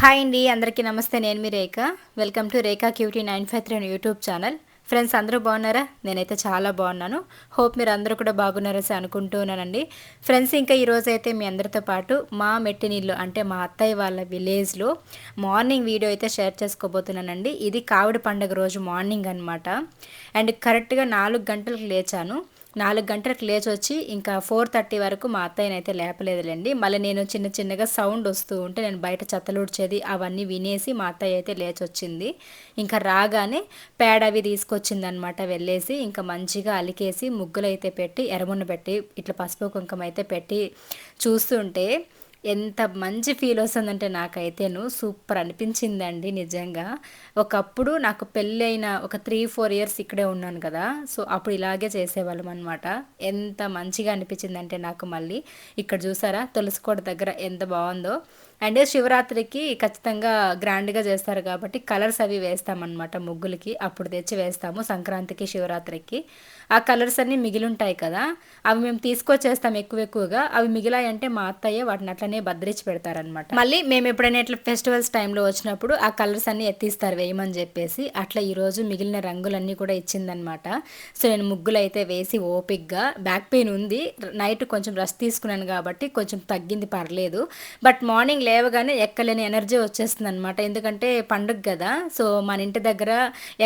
Hi అండి అందరికీ నమస్తే. నేను మీ Rekha. Welcome to Rekha cutie nine five three YouTube channel friends అందరూ బాగున్నారా? నేనైతే చాలా బాగున్నాను. హోప్ మీరు అందరూ కూడా బాగున్నారని అనుకుంటున్నానండి. ఫ్రెండ్స్ ఇంకా ఈరోజు అయితే మీ అందరితో పాటు మా మెట్టినిల్లు అంటే మా అత్తయ్య వాళ్ళ విలేజ్లో మార్నింగ్ వీడియో అయితే షేర్ చేసుకోబోతున్నానండి. ఇది కావిడి పండుగ రోజు మార్నింగ్ అనమాట అండ్ కరెక్ట్గా నాలుగు గంటలకు లేచాను. నాలుగు గంటలకు లేచి వచ్చి ఇంకా ఫోర్ థర్టీ వరకు మా అత్తయ్యనైతే లేపలేదులేండి. మళ్ళీ నేను చిన్న చిన్నగా సౌండ్ వస్తూ ఉంటే నేను బయట చెత్తలుడ్చేది అవన్నీ వినేసి మా అత్తయ్య అయితే లేచి వచ్చింది ఇంకా రాగానే పేడ అవి తీసుకొచ్చిందనమాట వెళ్ళేసి ఇంకా మంచిగా అలికేసి ముగ్గులు అయితే పెట్టి ఎరమున్న పెట్టి ఇట్లా పసుపు కుంకుమ అయితే పెట్టి చూస్తుంటే ఎంత మంచి ఫీల్ వస్తుందంటే నాకైతేను సూపర్ అనిపించిందండి నిజంగా. ఒకప్పుడు నాకు పెళ్ళైన ఒక త్రీ ఫోర్ ఇయర్స్ ఇక్కడే ఉన్నాను కదా సో అప్పుడు ఇలాగే చేసేవాళ్ళం అనమాట ఎంత మంచిగా అనిపించిందంటే నాకు మళ్ళీ. ఇక్కడ చూసారా తులసికోట దగ్గర ఎంత బాగుందో. అండ్ శివరాత్రికి ఖచ్చితంగా గ్రాండ్గా చేస్తారు కాబట్టి కలర్స్ అవి వేస్తామన్నమాట ముగ్గులకి. అప్పుడు తెచ్చి వేస్తాము సంక్రాంతికి శివరాత్రికి. ఆ కలర్స్ అన్నీ మిగిలి ఉంటాయి కదా అవి మేము తీసుకొచ్చేస్తాం ఎక్కువ ఎక్కువగా. అవి మిగిలాయంటే మా అత్తయ్య వాటిని అట్లనే భద్రించి పెడతారనమాట మళ్ళీ మేము ఎప్పుడైనా ఇట్లా ఫెస్టివల్స్ టైంలో వచ్చినప్పుడు ఆ కలర్స్ అన్నీ ఎత్తిస్తారు వేయమని చెప్పేసి. అట్లా ఈరోజు మిగిలిన రంగులన్నీ కూడా ఇచ్చిందనమాట సో నేను ముగ్గులు అయితే వేసి ఓపిక్గా బ్యాక్ పెయిన్ ఉంది. నైట్ కొంచెం రెస్ట్ తీసుకున్నాను కాబట్టి కొంచెం తగ్గింది పర్లేదు. బట్ మార్నింగ్ లేవగానే ఎక్కలేని ఎనర్జీ వచ్చేస్తుంది అనమాట ఎందుకంటే పండుగ కదా సో మన ఇంటి దగ్గర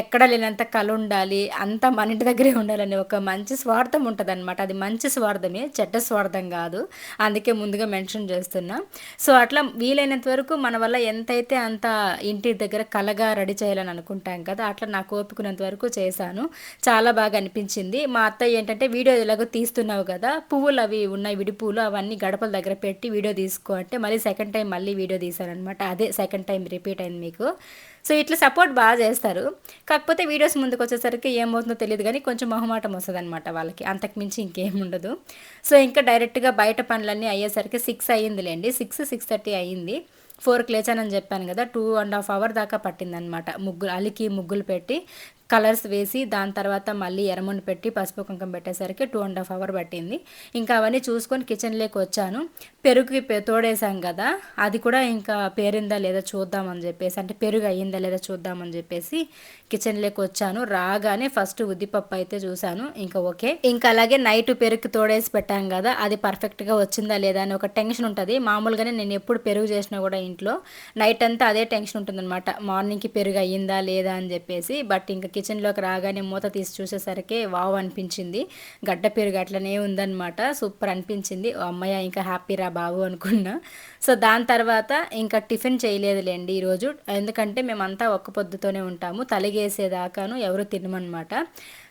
ఎక్కడ లేనంత కళ ఉండాలి అంతా మన ఇంటి దగ్గరే ఉండాలని ఒక మంచి స్వార్థం ఉంటుంది అనమాట అది మంచి స్వార్థమే చెడ్డ స్వార్థం కాదు. అందుకే ముందుగా మెన్షన్ చేస్తున్నా. సో అట్లా వీలైనంత వరకు మన వల్ల ఎంతైతే అంత ఇంటి దగ్గర కలగా రెడీ చేయాలని అనుకుంటాం కదా అట్లా నాకు ఓపుకున్నంత వరకు చేశాను. చాలా బాగా అనిపించింది. మా అత్తయ్య ఏంటంటే వీడియో ఎలాగో తీస్తున్నావు కదా పువ్వులు అవి ఉన్నాయి విడి పువ్వులు అవన్నీ గడపల దగ్గర పెట్టి వీడియో తీసుకో అంటే మళ్ళీ సెకండ్ టైం మళ్ళీ వీడియో తీశారనమాట. అదే సెకండ్ టైం రిపీట్ అయింది మీకు. సో ఇట్లా సపోర్ట్ బాగా చేస్తారు. కాకపోతే వీడియోస్ ముందుకు వచ్చేసరికి ఏమవుతుందో తెలియదు కానీ కొంచెం మొహమాటం వస్తుంది అనమాట వాళ్ళకి అంతకుమించి ఇంకేం ఉండదు. సో ఇంకా డైరెక్ట్గా బయట పనులన్నీ అయ్యేసరికి సిక్స్ అయ్యిందిలేండి. సిక్స్ సిక్స్ థర్టీ అయ్యింది. ఫోర్కి లేచానని చెప్పాను కదా టూ అండ్ హాఫ్ అవర్ దాకా పట్టిందనమాట. ముగ్గులు అలికి ముగ్గులు పెట్టి కలర్స్ వేసి దాని తర్వాత మళ్ళీ ఎరముండి పెట్టి పసుపు కుంకం పెట్టేసరికి టూ అండ్ హాఫ్ అవర్ పట్టింది. ఇంకా అవన్నీ చూసుకొని కిచెన్లోకి వచ్చాను. పెరుగుకి తోడేసాం కదా అది కూడా ఇంకా పేరిందా లేదా చూద్దామని చెప్పేసి అంటే పెరుగు అయ్యిందా లేదా చూద్దామని చెప్పేసి కిచెన్లోకి వచ్చాను. రాగానే ఫస్ట్ ఉద్దిపప్పు అయితే చూశాను. ఇంకా ఓకే. ఇంకా అలాగే నైట్ పెరుగు తోడేసి పెట్టాం కదా అది పర్ఫెక్ట్గా వచ్చిందా లేదా అని ఒక టెన్షన్ ఉంటుంది. మామూలుగానే నేను ఎప్పుడు పెరుగు చేసినా కూడా ఇంట్లో నైట్ అంతా అదే టెన్షన్ ఉంటుందన్నమాట. మార్నింగ్కి పెరుగు అయ్యిందా లేదా అని చెప్పేసి బట్ ఇంకా కిచెన్లోకి రాగానే మూత తీసి చూసేసరికి వావ్ అనిపించింది. గడ్డ పెరుగు అట్లనే ఉందన్నమాట. సూపర్ అనిపించింది. అమ్మయ్య ఇంకా హ్యాపీ రా బాబు అనుకున్నా. సో దాని తర్వాత ఇంకా టిఫిన్ చేయలేదులేండి ఈరోజు. ఎందుకంటే మేమంతా ఒక్క పొద్దుతోనే ఉంటాము. తలిగేసేదాకాను ఎవరు తినమనమాట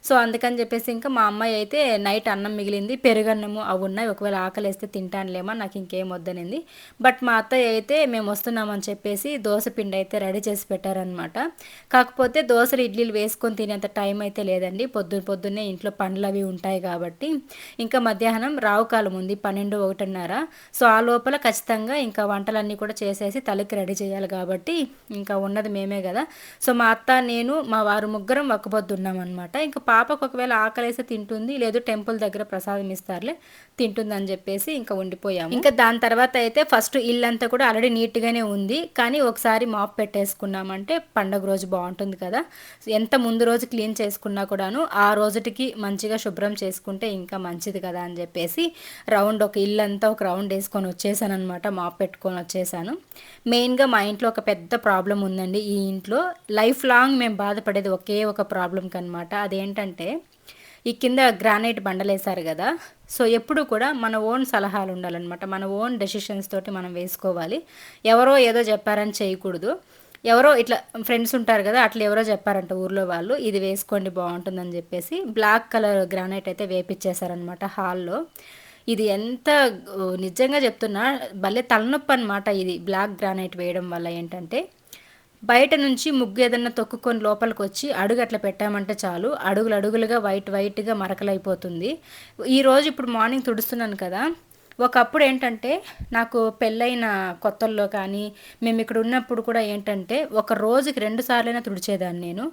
సో అందుకని చెప్పేసి ఇంకా మా అమ్మాయి అయితే నైట్ అన్నం మిగిలింది పెరుగన్నము అవి ఉన్నాయి. ఒకవేళ ఆకలిస్తే తింటానులేమో నాకు ఇంకేం వద్దనింది. బట్ మా అత్తయ్య అయితే మేము వస్తున్నామని చెప్పేసి దోశ పిండి అయితే రెడీ చేసి పెట్టారనమాట కాకపోతే దోశలు ఇడ్లీలు వేసుకొని తినేంత టైం అయితే లేదండి. పొద్దున్న పొద్దున్నే ఇంట్లో పండ్లు అవి ఉంటాయి కాబట్టి. ఇంకా మధ్యాహ్నం రావుకాలం ఉంది పన్నెండు ఒకటిన్నర. సో ఆ లోపల ఖచ్చితంగా ఇంకా వంటలన్నీ కూడా చేసేసి తలకి రెడీ చేయాలి కాబట్టి ఇంకా ఉన్నది మేమే కదా. సో మా అత్త నేను మా వారు ముగ్గురం ఒక్క ఉన్నామన్నమాట. ఇంకా పాపకు ఒకవేళ ఆకలేసి తింటుంది లేదు టెంపుల్ దగ్గర ప్రసాదం ఇస్తారులే తింటుంది అని చెప్పేసి ఇంకా ఉండిపోయాము. ఇంకా దాని తర్వాత అయితే ఫస్ట్ ఇల్లంతా కూడా ఆల్రెడీ నీట్గానే ఉంది. కానీ ఒకసారి మాప్ పెట్టేసుకున్నామంటే పండగ రోజు బాగుంటుంది కదా. ఎంత ముందు రోజు క్లీన్ చేసుకున్నా కూడాను ఆ రోజుటికి మంచిగా శుభ్రం చేసుకుంటే ఇంకా మంచిది కదా అని చెప్పేసి రౌండ్ ఒక ఇల్లంతా ఒక రౌండ్ వేసుకొని వచ్చేసాను అనమాట మాప్ పెట్టుకొని వచ్చేసాను. మెయిన్గా మా ఇంట్లో ఒక పెద్ద ప్రాబ్లం ఉందండి. ఈ ఇంట్లో లైఫ్ లాంగ్ మేము బాధపడేది ఒకే ఒక ప్రాబ్లంకి అనమాట అదేంటంటే ఈ కింద గ్రానైట్ బండలేశారు కదా. సో ఎప్పుడు కూడా మన ఓన్ సలహాలు ఉండాలన్నమాట. మన ఓన్ డెసిషన్స్ తోటి మనం వేసుకోవాలి. ఎవరో ఏదో చెప్పారని చేయకూడదు. ఎవరో ఇట్లా ఫ్రెండ్స్ ఉంటారు కదా అట్లా ఎవరో చెప్పారంట ఊర్లో వాళ్ళు ఇది వేసుకోండి బాగుంటుందని చెప్పేసి బ్లాక్ కలర్ గ్రానైట్ అయితే వేపించేశారనమాట హాల్లో. ఇది ఎంత నిజంగా చెప్తున్నా భలే తలనొప్పి అనమాట ఇది బ్లాక్ గ్రానైట్ వేయడం వల్ల ఏంటంటే బయట నుంచి ముగ్గు ఏదన్నా తొక్కుకొని లోపలికి వచ్చి అడుగు అట్లా పెట్టామంటే చాలు అడుగులు అడుగులుగా వైట్ వైట్గా మరకలైపోతుంది. ఈరోజు ఇప్పుడు మార్నింగ్ తుడుస్తున్నాను కదా ఒకప్పుడు ఏంటంటే నాకు పెళ్ళైన కొత్తల్లో కానీ మేము ఇక్కడ ఉన్నప్పుడు కూడా ఏంటంటే ఒక రోజుకి రెండు సార్లైనా తుడిచేదాన్ని నేను.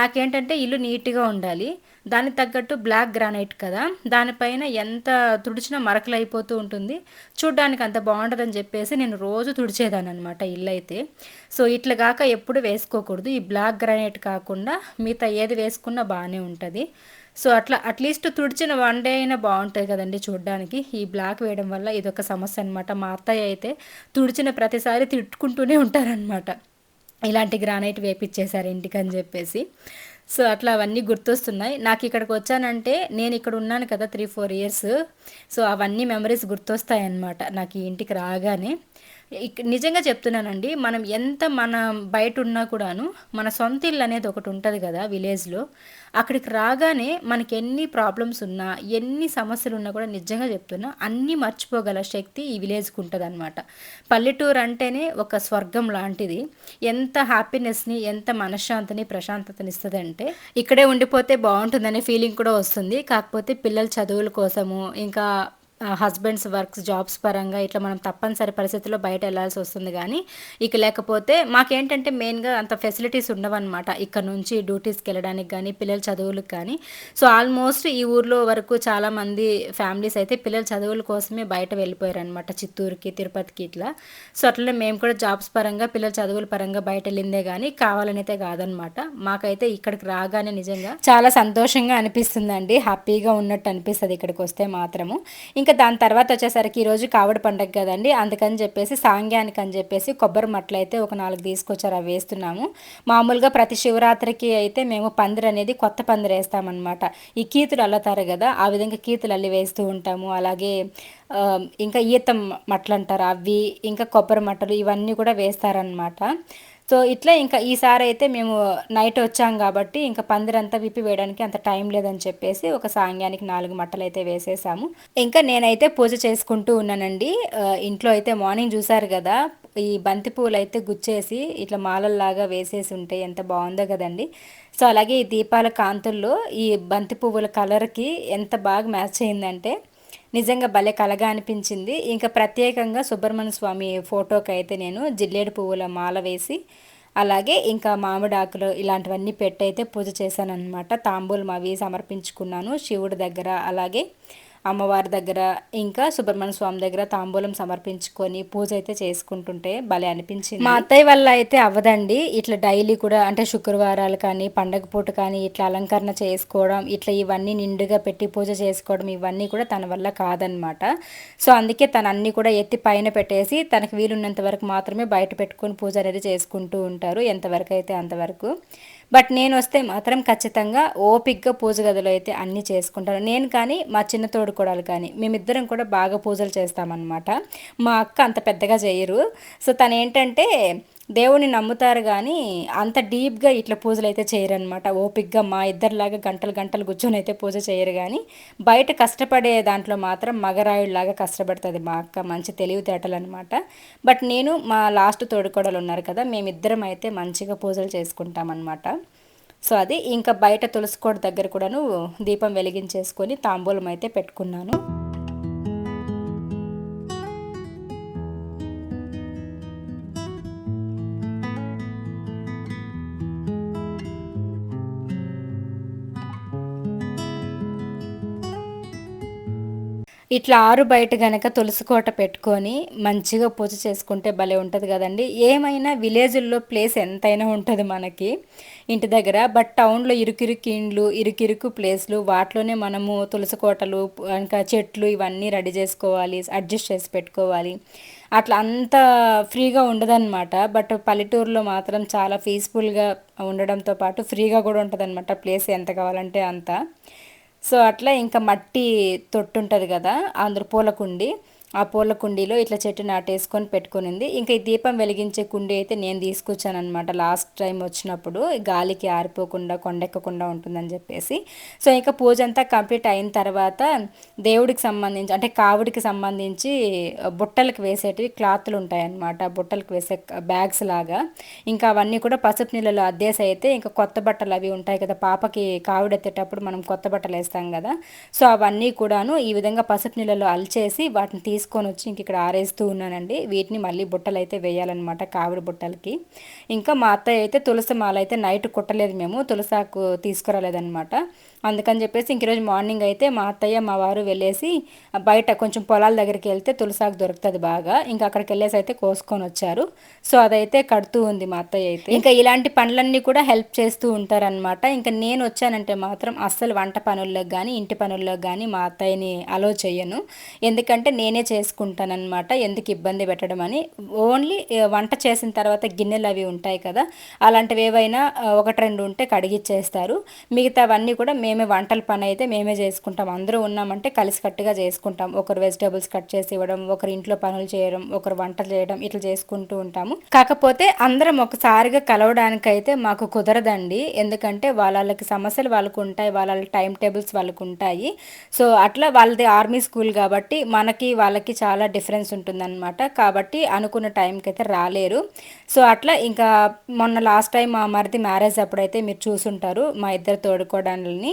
నాకేంటంటే ఇల్లు నీట్గా ఉండాలి. దానికి తగ్గట్టు బ్లాక్ గ్రానైట్ కదా. దానిపైన ఎంత తుడిచినా మరకలు అయిపోతూ ఉంటుంది. చూడ్డానికి అంత బాగుంటుందని చెప్పేసి నేను రోజు తుడిచేదాన్ని అనమాట ఇల్లు అయితే సో ఇట్లా కాక ఎప్పుడు వేసుకోకూడదు. ఈ బ్లాక్ గ్రానైట్ కాకుండా మిగతా ఏది వేసుకున్నా బాగానే ఉంటుంది. సో అట్లా అట్లీస్ట్ తుడిచిన వన్ డే అయినా బాగుంటుంది కదండి చూడడానికి. ఈ బ్లాక్ వేయడం వల్ల ఇదొక సమస్య అనమాట మా అత్తయ్య అయితే తుడిచిన ప్రతిసారి తిట్టుకుంటూనే ఉంటారనమాట ఇలాంటి గ్రానైట్ వేపించేశారు ఇంటికి అని చెప్పేసి. సో అట్లా అవన్నీ గుర్తొస్తున్నాయి. నాకు ఇక్కడికి వచ్చానంటే నేను ఇక్కడ ఉన్నాను కదా త్రీ ఫోర్ ఇయర్స్. సో అవన్నీ మెమరీస్ గుర్తొస్తాయి అన్నమాట నాకు ఈ ఇంటికి రాగానే. నిజంగా చెప్తున్నానండి. మనం ఎంత మన బయట ఉన్నా కూడాను మన సొంత ఇల్లు అనేది ఒకటి ఉంటుంది కదా విలేజ్లో అక్కడికి రాగానే మనకి ఎన్ని ప్రాబ్లమ్స్ ఉన్నా ఎన్ని సమస్యలు ఉన్నా కూడా నిజంగా చెప్తున్నా అన్నీ మర్చిపోగల శక్తి ఈ విలేజ్కి ఉంటుంది అనమాట పల్లెటూరు అంటేనే ఒక స్వర్గం లాంటిది. ఎంత హ్యాపీనెస్ని ఎంత మనశ్శాంతిని ప్రశాంతతని ఇస్తుంది అంటే ఇక్కడే ఉండిపోతే బాగుంటుందనే ఫీలింగ్ కూడా వస్తుంది. కాకపోతే పిల్లల చదువుల కోసము ఇంకా హస్బెండ్స్ వర్క్స్ జాబ్స్ పరంగా ఇట్లా మనం తప్పనిసరి పరిస్థితుల్లో బయట వెళ్ళాల్సి వస్తుంది కానీ ఇక లేకపోతే మాకేంటంటే మెయిన్గా అంత ఫెసిలిటీస్ ఉండవన్నమాట. ఇక్కడ నుంచి డ్యూటీస్కి వెళ్ళడానికి కానీ పిల్లల చదువులకు కానీ. సో ఆల్మోస్ట్ ఈ ఊర్లో వరకు చాలామంది ఫ్యామిలీస్ అయితే పిల్లల చదువుల కోసమే బయట వెళ్ళిపోయారు అనమాట చిత్తూరుకి తిరుపతికి ఇట్లా. సో అట్లనే మేము కూడా జాబ్స్ పరంగా పిల్లల చదువుల పరంగా బయట వెళ్ళిందే కానీ కావాలనైతే కాదనమాట మాకైతే ఇక్కడికి రాగానే నిజంగా చాలా సంతోషంగా అనిపిస్తుందండి. హ్యాపీగా ఉన్నట్టు అనిపిస్తుంది ఇక్కడికి వస్తే మాత్రము. ఇంకా దాని తర్వాత వచ్చేసరికి ఈరోజు కావడి పండగ కదండి. అందుకని చెప్పేసి సాంగ్యానికి అని చెప్పేసి కొబ్బరి మట్టలు అయితే ఒక నాలుగు తీసుకొచ్చారు అవి వేస్తున్నాము. మామూలుగా ప్రతి శివరాత్రికి అయితే మేము పందిరి అనేది కొత్త పందిరి వేస్తామన్నమాట. ఈ కీతులు అల్లుతారు కదా ఆ విధంగా కీతులు అల్లి వేస్తూ ఉంటాము. అలాగే ఇంకా ఈతం మట్టలు అంటారు అవి ఇంకా కొబ్బరి మట్టలు ఇవన్నీ కూడా వేస్తారనమాట సో ఇట్లా ఇంకా ఈసారి అయితే మేము నైట్ వచ్చాం కాబట్టి ఇంకా పందిరంతా విప్పి వేయడానికి అంత టైం లేదని చెప్పేసి ఒక సాంగ్యానికి నాలుగు మట్టలు అయితే వేసేసాము. ఇంకా నేనైతే పూజ చేసుకుంటూ ఉన్నానండి. ఇంట్లో అయితే మార్నింగ్ చూసారు కదా ఈ బంతి పువ్వులు అయితే గుచ్చేసి ఇట్లా మాలల్లాగా వేసేసి ఉంటే ఎంత బాగుందో కదండి. సో అలాగే ఈ దీపాల కాంతుల్లో ఈ బంతి పువ్వుల కలర్కి ఎంత బాగా మ్యాచ్ అయిందంటే నిజంగా భలే కలగా అనిపించింది. ఇంకా ప్రత్యేకంగా సుబ్రహ్మణ్య స్వామి ఫోటోకి అయితే నేను జిల్లేడు పువ్వుల మాల వేసి అలాగే ఇంకా మామిడాకులు ఇలాంటివన్నీ పెట్టయితే పూజ చేశాను అనమాట తాంబూలం అవి సమర్పించుకున్నాను శివుడి దగ్గర. అలాగే అమ్మవారి దగ్గర ఇంకా సుబ్రహ్మణ్య స్వామి దగ్గర తాంబూలం సమర్పించుకొని పూజ అయితే చేసుకుంటుంటే భలే అనిపించింది. మా అత్తయ్య వల్ల అయితే అవ్వదండి. ఇట్లా డైలీ కూడా అంటే శుక్రవారాలు కానీ పండగ పూట కానీ ఇట్లా అలంకరణ చేసుకోవడం ఇట్లా ఇవన్నీ నిండుగా పెట్టి పూజ చేసుకోవడం ఇవన్నీ కూడా తన వల్ల కాదనమాట. సో అందుకే తన అన్ని కూడా ఎత్తి పైన పెట్టేసి తనకు వీలున్నంత వరకు మాత్రమే బయట పెట్టుకొని పూజ అనేది చేసుకుంటూ ఉంటారు. ఎంతవరకు అయితే అంతవరకు. బట్ నేను వస్తే మాత్రం ఖచ్చితంగా ఓపిక్గా పూజ గదిలో అయితే అన్నీ చేసుకుంటాను. నేను కానీ మా చిన్న తోడు కూడాలు కానీ మేమిద్దరం కూడా బాగా పూజలు చేస్తామన్నమాట. మా అక్క అంత పెద్దగా చేయరు. సో తను ఏంటంటే దేవుని నమ్ముతారు కానీ అంత డీప్గా ఇట్లా పూజలు అయితే చేయరనమాట ఓపిక్గా మా ఇద్దరిలాగా గంటలు గంటలు కూర్చొని అయితే పూజ చేయరు కానీ బయట కష్టపడే దాంట్లో మాత్రం మగరాయుడిలాగా కష్టపడుతుంది మా అక్క. మంచి తెలివితేటలు అనమాట బట్ నేను మా లాస్ట్ తోడుకోడలు ఉన్నారు కదా మేమిద్దరం అయితే మంచిగా పూజలు చేసుకుంటామన్నమాట. సో అది ఇంకా బయట తులసికోట దగ్గర కూడాను దీపం వెలిగించేసుకొని తాంబూలం అయితే పెట్టుకున్నాను. ఇట్లా ఆరు బయట గనక తులసికోట పెట్టుకొని మంచిగా పూజ చేసుకుంటే భలే ఉంటుంది కదండి. ఏమైనా విలేజ్ల్లో ప్లేస్ ఎంతైనా ఉంటుంది మనకి ఇంటి దగ్గర. బట్ టౌన్లో ఇరుకిరుకు ఇండ్లు ఇరుకిరుకు ప్లేస్లు వాటిలోనే మనము తులసికోటలు ఇంకా చెట్లు ఇవన్నీ రెడీ చేసుకోవాలి అడ్జస్ట్ చేసి పెట్టుకోవాలి. అట్లా అంత ఫ్రీగా ఉండదన్నమాట. బట్ పల్లెటూరులో మాత్రం చాలా పీస్ఫుల్గా ఉండడంతో పాటు ఫ్రీగా కూడా ఉంటుందన్నమాట ప్లేస్ ఎంత కావాలంటే అంత. సో అట్లా ఇంకా మట్టి తొట్టు ఉంటుంది కదా ఆంధ్ర పూలకుండి ఆ పూల కుండీలో ఇట్లా చెట్టు నాటేసుకొని పెట్టుకునింది. ఇంకా ఈ దీపం వెలిగించే కుండీ అయితే నేను తీసుకొచ్చాను అనమాట లాస్ట్ టైం వచ్చినప్పుడు గాలికి ఆరిపోకుండా కొండెక్కకుండా ఉంటుందని చెప్పేసి. సో ఇంకా పూజ అంతా కంప్లీట్ అయిన తర్వాత దేవుడికి సంబంధించి అంటే కావుడికి సంబంధించి బుట్టలకు వేసేటివి క్లాత్లు ఉంటాయన్నమాట. బుట్టలకు వేసే బ్యాగ్స్ లాగా. ఇంకా అవన్నీ కూడా పసుపు నీళ్ళలో అద్దేసి అయితే ఇంకా కొత్త బట్టలు అవి ఉంటాయి కదా పాపకి కావుడెత్తేటప్పుడు మనం కొత్త బట్టలు వేస్తాం కదా. సో అవన్నీ కూడాను ఈ విధంగా పసుపు నీళ్ళలో అల్చేసి వాటిని తీసి తీసుకొని వచ్చి ఇంక ఇక్కడ ఆరేస్తూ ఉన్నానండి. వీటిని మళ్ళీ బుట్టలు అయితే వేయాలన్నమాట కావిడి బుట్టలకి. ఇంకా మా అత్తయ్య అయితే తులసి మాల అయితే నైట్ కుట్టలేదు మేము తులసాకు తీసుకురాలేదనమాట అందుకని చెప్పేసి ఇంక రోజు మార్నింగ్ అయితే మా అత్తయ్య మా వారు వెళ్ళేసి బయట కొంచెం పొలాల దగ్గరికి వెళ్తే తులసాకు దొరుకుతుంది బాగా. ఇంకా అక్కడికి వెళ్ళేసి అయితే కోసుకొని వచ్చారు. సో అదైతే కడుతూ ఉంది మా అత్తయ్య అయితే. ఇంకా ఇలాంటి పనులన్నీ కూడా హెల్ప్ చేస్తూ ఉంటారనమాట ఇంకా నేను వచ్చానంటే మాత్రం అస్సలు వంట పనుల్లో కానీ ఇంటి పనుల్లో కానీ మా అత్తయ్యని అలో చేయను ఎందుకంటే నేనే చేసుకుంటానమాట ఎందుకు ఇబ్బంది పెట్టడం అని. ఓన్లీ వంట చేసిన తర్వాత గిన్నెలు అవి ఉంటాయి కదా అలాంటివి ఏవైనా ఒకటి రెండు ఉంటే కడిగిచ్చేస్తారు. మిగతావన్నీ కూడా మేము వంటల పని అయితే మేమే చేసుకుంటాం. అందరూ ఉన్నామంటే కలిసికట్టుగా చేసుకుంటాం. ఒకరు వెజిటేబుల్స్ కట్ చేసి ఇవ్వడం ఒకరు ఇంట్లో పనులు చేయడం ఒకరు వంటలు చేయడం ఇట్లా చేసుకుంటూ ఉంటాము. కాకపోతే అందరం ఒకసారిగా కలవడానికి అయితే మాకు కుదరదండి. ఎందుకంటే వాళ్ళకి సమస్యలు వాళ్ళకు ఉంటాయి వాళ్ళ టైం టేబుల్స్ వాళ్ళకు ఉంటాయి. సో అట్లా వాళ్ళది ఆర్మీ స్కూల్ కాబట్టి మనకి వాళ్ళకి చాలా డిఫరెన్స్ ఉంటుందన్నమాట. కాబట్టి అనుకున్న టైంకి అయితే రాలేరు. సో అట్లా ఇంకా మొన్న లాస్ట్ టైం మా మరిది మ్యారేజ్ అప్పుడైతే మీరు చూసుంటారు మా ఇద్దరు తోడుకోవడాన్ని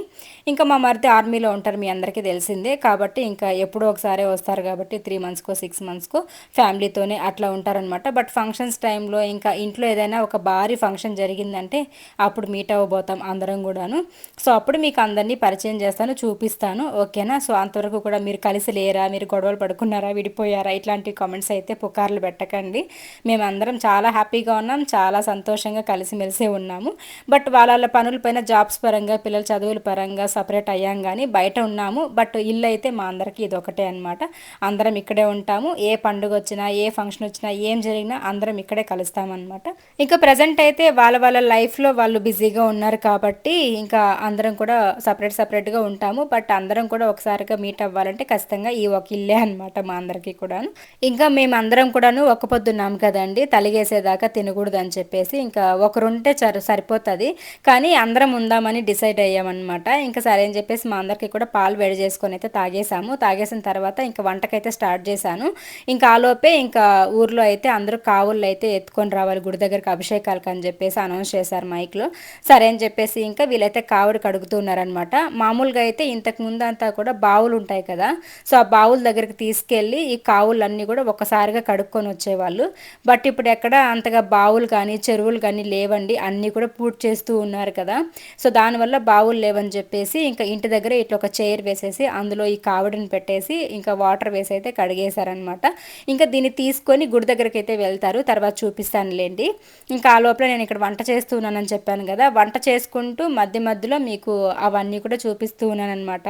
ఇంకా మా మరిది ఆర్మీలో ఉంటారు మీ అందరికీ తెలిసిందే. కాబట్టి ఇంకా ఎప్పుడో ఒకసారి వస్తారు కాబట్టి త్రీ మంత్స్కో సిక్స్ మంత్స్కో ఫ్యామిలీతోనే అట్లా ఉంటారనమాట బట్ ఫంక్షన్స్ టైంలో ఇంకా ఇంట్లో ఏదైనా ఒక భారీ ఫంక్షన్ జరిగిందంటే అప్పుడు మీట్ అవ్వబోతాం అందరం కూడాను. సో అప్పుడు మీకు అందరినీ పరిచయం చేస్తాను చూపిస్తాను. ఓకేనా సో అంతవరకు కూడా మీరు కలిసి లేరా మీరు గొడవలు పడుకున్నారా విడిపోయారా ఇట్లాంటి కామెంట్స్ అయితే పుకార్లు పెట్టకండి. మేమందరం చాలా హ్యాపీగా ఉన్నాం చాలా సంతోషంగా కలిసిమెలిసే ఉన్నాము. బట్ వాళ్ళ పనుల పైన జాబ్స్ పరంగా పిల్లల చదువుల పరంగా సపరేట్ అయ్యాం కానీ బయట ఉన్నాము. బట్ ఇల్లు అయితే మా అందరికీ ఇది ఒకటే అనమాట అందరం ఇక్కడే ఉంటాము. ఏ పండుగ వచ్చినా ఏ ఫంక్షన్ వచ్చినా ఏం జరిగినా అందరం ఇక్కడే కలుస్తామన్నమాట. ఇంకా ప్రజెంట్ అయితే వాళ్ళ వాళ్ళ లైఫ్లో వాళ్ళు బిజీగా ఉన్నారు కాబట్టి ఇంకా అందరం కూడా సపరేట్ సపరేట్గా ఉంటాము. బట్ అందరం కూడా ఒకసారిగా మీట్ అవ్వాలంటే ఖచ్చితంగా ఈ ఒక ఇల్లే అనమాట మా అందరికీ కూడాను. ఇంకా మేము అందరం కూడాను ఒక పొద్దున్నాము కదండి. తలిగేసేదాకా తినకూడదు అని చెప్పేసి ఇంకా ఒకరుంటే సరిపోతుంది. కానీ అందరం ఉందామని డిసైడ్ అయ్యామన్నమాట. ఇంకా సరే అని చెప్పేసి మా అందరికీ కూడా పాలు వేడి చేసుకొని అయితే తాగేసాము. తాగేసిన తర్వాత ఇంకా వంటకైతే స్టార్ట్ చేశాను. ఇంకా ఆలోపే ఇంకా ఊర్లో అయితే అందరూ కావుళ్ళు అయితే ఎత్తుకొని రావాలి గుడి దగ్గరికి అభిషేకాలకు అని చెప్పేసి అనౌన్స్ చేశారు మైక్లో. సరే అని చెప్పేసి ఇంకా వీళ్ళైతే కావుడు కడుగుతున్నారనమాట మామూలుగా అయితే ఇంతకు ముందు అంతా కూడా బావులు ఉంటాయి కదా. సో ఆ బావుల దగ్గరికి తీసుకెళ్ళి ఈ కావులన్నీ కూడా ఒకసారిగా కడుక్కొని వచ్చేవాళ్ళు. బట్ ఇప్పుడు ఎక్కడ అంతగా బావులు కానీ చెరువులు కానీ లేవండి. అన్నీ కూడా పూర్తి చేస్తూ ఉన్నారు కదా. సో దానివల్ల బావులు లేవని చెప్పేసి ఇంకా ఇంటి దగ్గర ఇట్లా ఒక చైర్ వేసేసి అందులో ఈ కావిడిని పెట్టేసి ఇంకా వాటర్ వేసి అయితే కడిగేశారనమాట ఇంకా దీన్ని తీసుకొని గుడి దగ్గరికి అయితే వెళ్తారు తర్వాత చూపిస్తానులేండి. ఇంకా ఆ లోపల నేను ఇక్కడ వంట చేస్తూ ఉన్నానని చెప్పాను కదా వంట చేసుకుంటూ మధ్య మధ్యలో మీకు అవన్నీ కూడా చూపిస్తూ ఉన్నాను అనమాట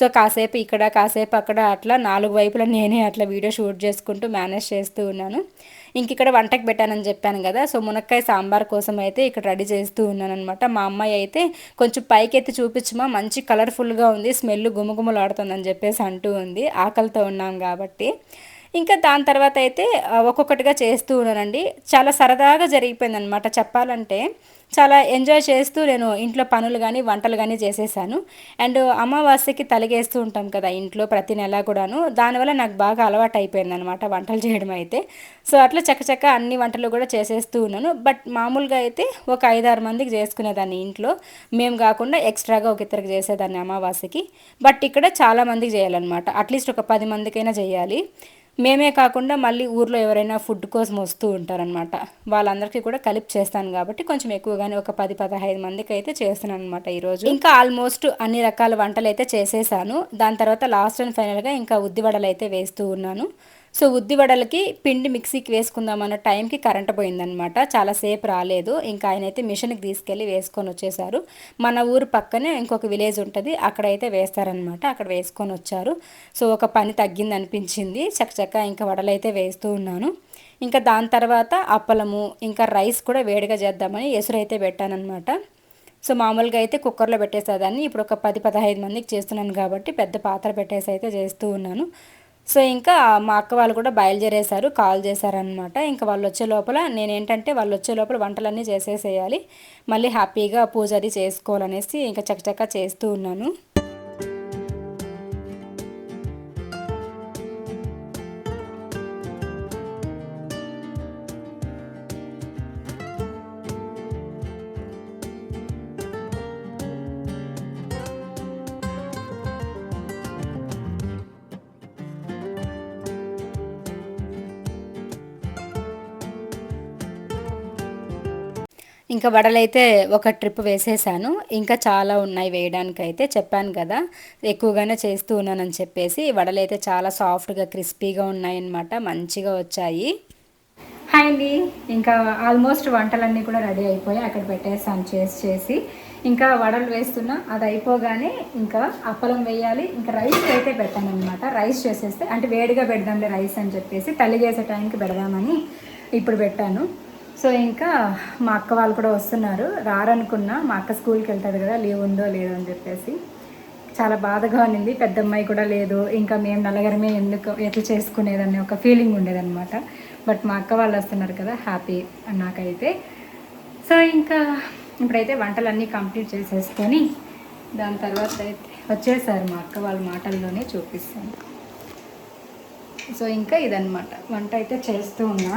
సో కాసేపు ఇక్కడ కాసేపు అక్కడ అట్లా నాలుగు వైపులా నేనే అట్లా వీడియో షూట్ చేసుకుంటూ మేనేజ్ చేస్తూ ఉన్నాను. ఇంక ఇక్కడ వంటకి పెట్టానని చెప్పాను కదా సో మునక్కాయ సాంబార్ కోసం అయితే ఇక్కడ రెడీ చేస్తూ ఉన్నాను అనమాట మా అమ్మాయి అయితే కొంచెం పైకి ఎత్తి చూపించమా మంచి కలర్ఫుల్గా ఉంది స్మెల్ గుమగుమలాడుతుందని చెప్పేసి అంటూ ఉంది. ఆకలితో ఉన్నాం కాబట్టి. ఇంకా దాని తర్వాత అయితే ఒక్కొక్కటిగా చేస్తూ ఉన్నానండి. చాలా సరదాగా జరిగిపోయింది అనమాట చెప్పాలంటే. చాలా ఎంజాయ్ చేస్తూ నేను ఇంట్లో పనులు కానీ వంటలు కానీ చేసేసాను. అండ్ అమావాస్యకి తలగేస్తూ ఉంటాం కదా ఇంట్లో ప్రతి నెల కూడాను. దానివల్ల నాకు బాగా అలవాటు అయిపోయింది అనమాట వంటలు చేయడం అయితే. సో అట్లా చక్కచక్క అన్ని వంటలు కూడా చేసేస్తూ ఉన్నాను. బట్ మామూలుగా అయితే ఒక ఐదారు మందికి చేసుకునేదాన్ని ఇంట్లో. మేము కాకుండా ఎక్స్ట్రాగా ఒక ఇద్దరికి చేసేదాన్ని అమావాస్యకి. బట్ ఇక్కడ చాలామందికి చేయాలన్నమాట. అట్లీస్ట్ ఒక పది మందికైనా చేయాలి. మేమే కాకుండా మళ్ళీ ఊర్లో ఎవరైనా ఫుడ్ కోసం వస్తూ ఉంటారనమాట వాళ్ళందరికీ కూడా కలిపి చేస్తాను కాబట్టి కొంచెం ఎక్కువగానే ఒక పది పదహైదు మందికి అయితే చేస్తున్నాను అనమాట ఈరోజు. ఇంకా ఆల్మోస్ట్ అన్ని రకాల వంటలు అయితే చేసేసాను. దాని తర్వాత లాస్ట్ అండ్ ఫైనల్గా ఇంకా ఉద్దివడలు అయితే వేస్తూ ఉన్నాను. సో ఉద్ది వడలకి పిండి మిక్సీకి వేసుకుందామన్న టైంకి కరెంట్ పోయిందనమాట చాలాసేపు రాలేదు. ఇంకా ఆయన అయితే మిషన్కి తీసుకెళ్ళి వేసుకొని వచ్చేసారు. మన ఊరు పక్కనే ఇంకొక విలేజ్ ఉంటుంది. అక్కడైతే వేస్తారనమాట అక్కడ వేసుకొని వచ్చారు. సో ఒక పని తగ్గింది అనిపించింది చక్కచక్క ఇంకా వడలైతే వేస్తూ ఉన్నాను. ఇంకా దాని తర్వాత అప్పలము ఇంకా రైస్ కూడా వేడిగా చేద్దామని ఎసురైతే పెట్టానమాట సో మామూలుగా అయితే కుక్కర్లో పెట్టేసేదాన్ని. ఇప్పుడు ఒక పది పదహైదు మందికి చేస్తున్నాను కాబట్టి పెద్ద పాత్ర పెట్టేసి అయితే చేస్తూ ఉన్నాను. సో ఇంకా మా అక్క వాళ్ళు కూడా బయలుదేరేశారు కాల్ చేశారనమాట ఇంకా వాళ్ళు వచ్చే లోపల నేనేంటంటే వాళ్ళు వచ్చే లోపల వంటలన్నీ చేసేసేయాలి. మళ్ళీ హ్యాపీగా పూజ అది చేసుకోవాలనేసి ఇంకా చక్కచక్క చేస్తూ ఉన్నాను. ఇంకా వడలైతే ఒక ట్రిప్ వేసేసాను. ఇంకా చాలా ఉన్నాయి వేయడానికైతే చెప్పాను కదా. ఎక్కువగానే చేస్తూ ఉన్నానని చెప్పేసి వడలైతే చాలా సాఫ్ట్గా క్రిస్పీగా ఉన్నాయన్నమాట. మంచిగా వచ్చాయి. హాయ్ అండి. ఇంకా ఆల్మోస్ట్ వంటలన్నీ కూడా రెడీ అయిపోయి అక్కడ పెట్టేసాను చేసి చేసి. ఇంకా వడలు వేస్తున్నా. అది అయిపోగానే ఇంకా అప్పలం వేయాలి. ఇంకా రైస్ అయితే పెట్టానమాట రైస్ చేసేస్తే అంటే వేడిగా పెడదాంలే రైస్ అని చెప్పేసి తల్లి చేసే టైంకి పెడదామని ఇప్పుడు పెట్టాను. సో ఇంకా మా అక్క వాళ్ళు కూడా వస్తున్నారు. రారనుకున్నా మా అక్క స్కూల్కి వెళ్తుంది కదా లీవ్ ఉందో లేదో అని చెప్పేసి. చాలా బాధగా ఉన్నింది. పెద్ద అమ్మాయి కూడా లేదు. ఇంకా మేము నలగరమే ఎందుకు ఎట్లా చేసుకునేదని ఒక ఫీలింగ్ ఉండేదన్నమాట. బట్ మా అక్క వాళ్ళు వస్తున్నారు కదా హ్యాపీ నాకైతే. సో ఇంకా ఇప్పుడైతే వంటలన్నీ కంప్లీట్ చేసేసుకొని దాని తర్వాత అయితే వచ్చేసారు మా అక్క వాళ్ళ మాటల్లోనే చూపిస్తాను. సో ఇంకా ఇదన్నమాట. వంట అయితే చేస్తూ ఉన్నా.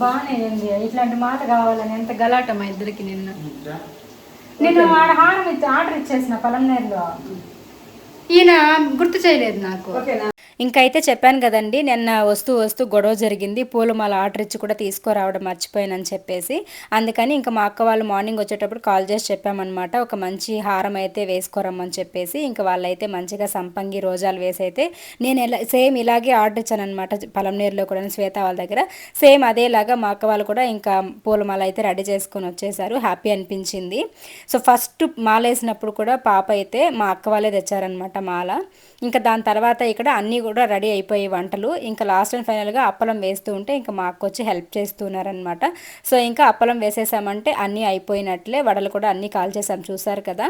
బాగానే ఉంది. ఇట్లాంటి మాట కావాలని ఎంత గలాట మా ఇద్దరికి నిన్న. నేను ఆడ హారం ఇచ్చి ఆర్డర్ ఇచ్చేసిన పలంనేరులో ఈయన గుర్తు చేయలేదు నాకు. ఇంకైతే చెప్పాను కదండి నిన్న వస్తూ వస్తూ గొడవ జరిగింది పూలమాల ఆర్డర్ ఇచ్చి కూడా తీసుకురావడం మర్చిపోయానని చెప్పేసి. అందుకని ఇంకా మా అక్క వాళ్ళు మార్నింగ్ వచ్చేటప్పుడు కాల్ చేసి చెప్పామన్నమాట ఒక మంచి హారం అయితే వేసుకోరమ్మని చెప్పేసి. ఇంకా వాళ్ళైతే మంచిగా సంపంగి రోజాలు వేసి అయితే నేను ఎలా సేమ్ ఇలాగే ఆర్డర్ ఇచ్చాను అనమాట పలంనేరులో కూడా శ్వేత వాళ్ళ దగ్గర. సేమ్ అదేలాగా మా అక్క వాళ్ళు కూడా ఇంకా పూలమాల అయితే రెడీ చేసుకొని వచ్చేసారు హ్యాపీ అనిపించింది. సో ఫస్ట్ మాల వేసినప్పుడు కూడా పాప అయితే మా అక్క వాళ్ళే తెచ్చారనమాట మాల. ఇంకా దాని తర్వాత ఇక్కడ అన్నీ కూడా రెడీ అయిపోయి వంటలు. ఇంకా లాస్ట్ అండ్ ఫైనల్గా అప్పలం వేస్తూ ఉంటే ఇంకా మా అక్క వచ్చి హెల్ప్ చేస్తున్నారనమాట సో ఇంకా అప్పలం వేసేసామంటే అన్నీ అయిపోయినట్లే వడలు కూడా అన్నీ కాల్ చేసాం చూసారు కదా.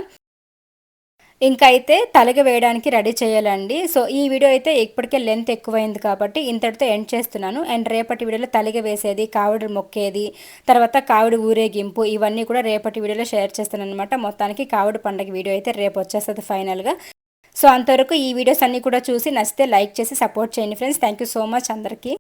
ఇంకా అయితే తలగ వేయడానికి రెడీ చేయాలండి. సో ఈ వీడియో అయితే ఇప్పటికే లెంత్ ఎక్కువైంది కాబట్టి ఇంతటితో ఎండ్ చేస్తున్నాను. అండ్ రేపటి వీడియోలో తలిగ వేసేది కావిడి మొక్కేది తర్వాత కావిడి ఊరేగింపు ఇవన్నీ కూడా రేపటి వీడియోలో షేర్ చేస్తాను అనమాట మొత్తానికి కావిడి పండగ వీడియో అయితే రేపు వచ్చేస్తుంది ఫైనల్గా. సో అంతవరకు ఈ వీడియోస్ అన్నీ కూడా చూసి నచ్చితే లైక్ చేసి సపోర్ట్ చేయండి friends. Thank you so much అందరికీ.